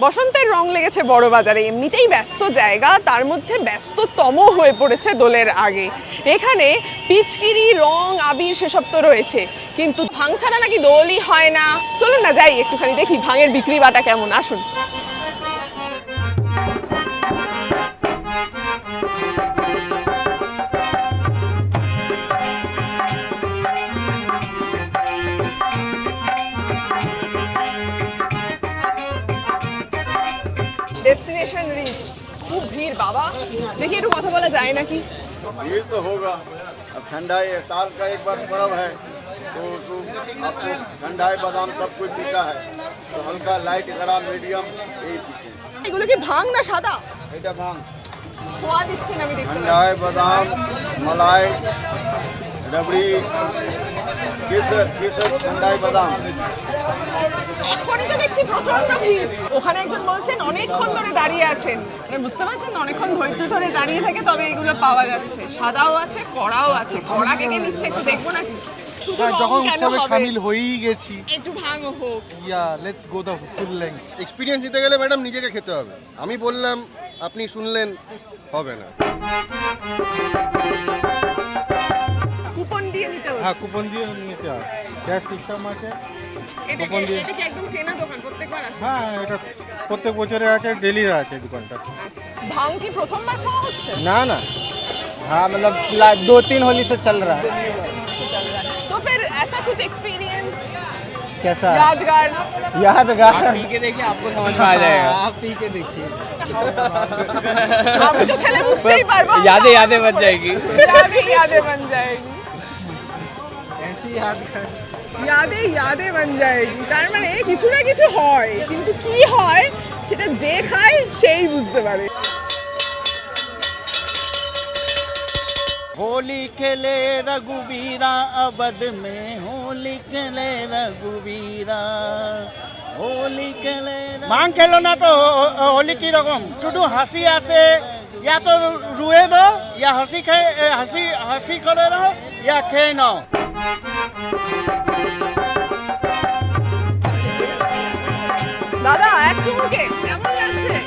বসন্তের রং লেগেছে বড় বাজারে। এমনিতেই ব্যস্ত জায়গা, তার মধ্যে ব্যস্ততম হয়ে পড়েছে দোলের আগে। এখানে পিচকিরি, রং, আবির সেসব তো রয়েছে। কিন্তু ভাং ছাড়া নাকি দোলই হয় না। চলুন না যাই, একটুখানি দেখি ভাঙের বিক্রি বাটা কেমন। আসুন। বাবা দেখি একটু কথা বলা যায় নাকি भीड़ तो होगा अब ठंडाई साल का एक बार पर्व है तो उसको आपको ठंडाई बादाम सब कुछ पीता है तो हल्का लाइट गरम मीडियम यही पीते हैं এগুলো কি ভাং না সাদা এটা ভাঙ খোয়া দিচ্ছেন আমি দেখতে পাচ্ছি ठंडाई बादाम मलाई रबड़ी केसर केसर ठंडाई बादाम এখনই তো দেখছি প্রচন্ড ভিড় ওখানে একজন বলছেন অনেকক্ষণ ধরে দাঁড়িয়ে আছেন। মানে বুঝতে পারছেন অনেকক্ষণ ধৈর্য ধরে দাঁড়িয়ে থাকে তবে এগুলো পাওয়া যাচ্ছে। সাদাও আছে কড়াও আছে। কড়া কে নিচ্ছে একটু দেখব নাকি হ্যাঁ, যখন উৎসবে হবে? হয়েই গেছি। একটু ভাঙ হোক। Yeah let's go the full length experience নিতে গেলে ম্যাডাম নিজেকে খেতে হবে। আমি বললাম আপনি শুনলেন হবে না। কুপন দিয়ে নিতে হ্যাঁ কুপন দিয়ে নিতে হয় ক্যাশ সিস্টেম আছে। এটা কুপন দিয়ে- এটা কি একদম চেনা দোকান প্রত্যেকবার আসে হ্যাঁ এটা প্রত্যেক বছরে আছে ডেলি আছে দোকানটা ভাং কি প্রথমবার খাওয়া হচ্ছে ना ना हाँ मतलब ला- दो तीन होली से चल रहा है तो फिर ऐसा कुछ एक्सपीरियंस कैसा यादगार यादगार पी के देखिए आपको समझ में आ जाएगा आप पी के देखिए আমি তো খেলে বুঝতেই পারবো यादें यादें बच जाएगी यादें यादें बन जाएगी ऐसी यादगार ইয়াদে ইয়াদে বন যায়গি তার মানে কিছু না কিছু হয় কিন্তু কি হয় সেটা যে খায় সেই বুঝতে পারে होली खेले रघुवीरा अवध में होली खेले रघुवीरा হোলি খেলে ভাঙ খেলো না তো হো- হো- হোলি কি রকম শুধু হাসি আছে ইয়া তো রুয়ে দো ইয়া হাসি খেয়ে এ, হাসি হাসি করে নাও ইয়া খেয়ে নাও দাদা, এক চুমুকে। কেমন লাগছে?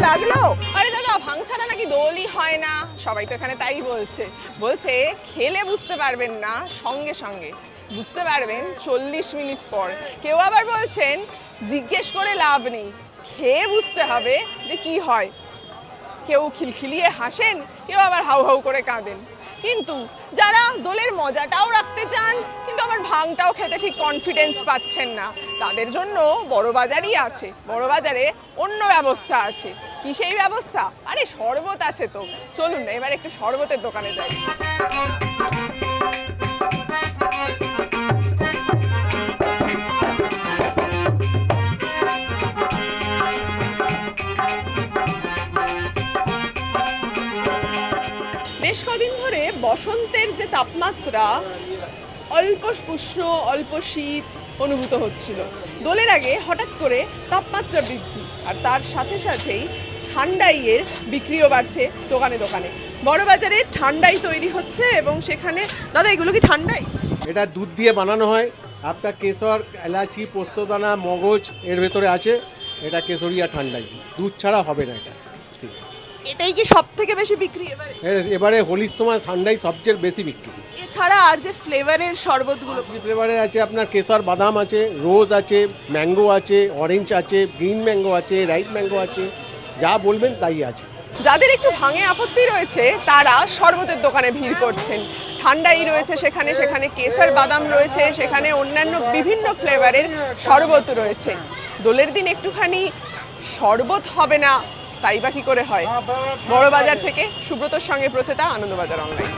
লাগল? আরে দাদা ভাং ছাড়া নাকি দোলই হয় না? সবাই তো এখানে তাই বলছে। বলছে, খেলে বুঝতে পারবেন না, সঙ্গে সঙ্গে। বুঝতে পারবেন, চল্লিশ মিনিট পর। কেউ আবার বলছেন, জিজ্ঞেস করে লাভ নেই। খেয়ে বুঝতে হবে যে কি হয়। কেউ খিলখিলিয়ে হাসেন, কেউ আবার হাউ হাউ করে কাঁদেন। কিন্তু যারা দোলের মজাটাও রাখতে চান, কিন্তু আবার ভাঙটাও খেতে ঠিক কনফিডেন্স পাচ্ছেন না, তাদের জন্য বড় বাজারই আছে। বড় বাজারে অন্য ব্যবস্থা আছে। কি সেই ব্যবস্থা? আরে শরবত আছে তো। চলুন না এবার একটু শরবতের দোকানে যাই। বেশ কদিন ধরে বসন্তের যে তাপমাত্রা, অল্প উষ্ণ, অল্প শীত অনুভূত হচ্ছিল। দোলের আগে হঠাৎ করে তাপমাত্রা বৃদ্ধি আর তার সাথে সাথেই ঠান্ডাইয়ের বিক্রিও বাড়ছে দোকানে দোকানে। বড় বাজারে ঠান্ডাই তৈরি হচ্ছে এবং সেখানে, দাদা, এগুলো কি ঠান্ডাই? এটা দুধ দিয়ে বানানো হয়। আপনার কেশর, এলাচি, পোস্তদানা, মগজ এর ভেতরে আছে। এটা কেশরিয়া ঠান্ডাই। দুধ ছাড়া হবে না এটা। এটাই কি সব থেকে বেশি বিক্রি এবারে। এবারে হোলির সময় ঠান্ডাই সবচেয়ে বেশি বিক্রি। এছাড়া আর যে ফ্লেভারের শরবতগুলো। ফ্লেভারের আছে আপনার কেশর বাদাম আছে রোজ আছে ম্যাঙ্গো আছে অরেঞ্জ আছে গ্রিন ম্যাঙ্গো আছে রাইট ম্যাঙ্গো আছে যা বলবেন তাই আছে। যাদের একটু ভাঙে আপত্তি রয়েছে তারা শরবতের দোকানে ভিড় করছেন। ঠান্ডাই রয়েছে সেখানে সেখানে কেসার বাদাম রয়েছে সেখানে অন্যান্য বিভিন্ন ফ্লেভারের শরবত রয়েছে। দোলের দিন একটুখানি শরবত হবে না তাই বা কি করে হয়। বড় বাজার থেকে সুব্রতর সঙ্গে প্রচেতা আনন্দবাজার অনলাইন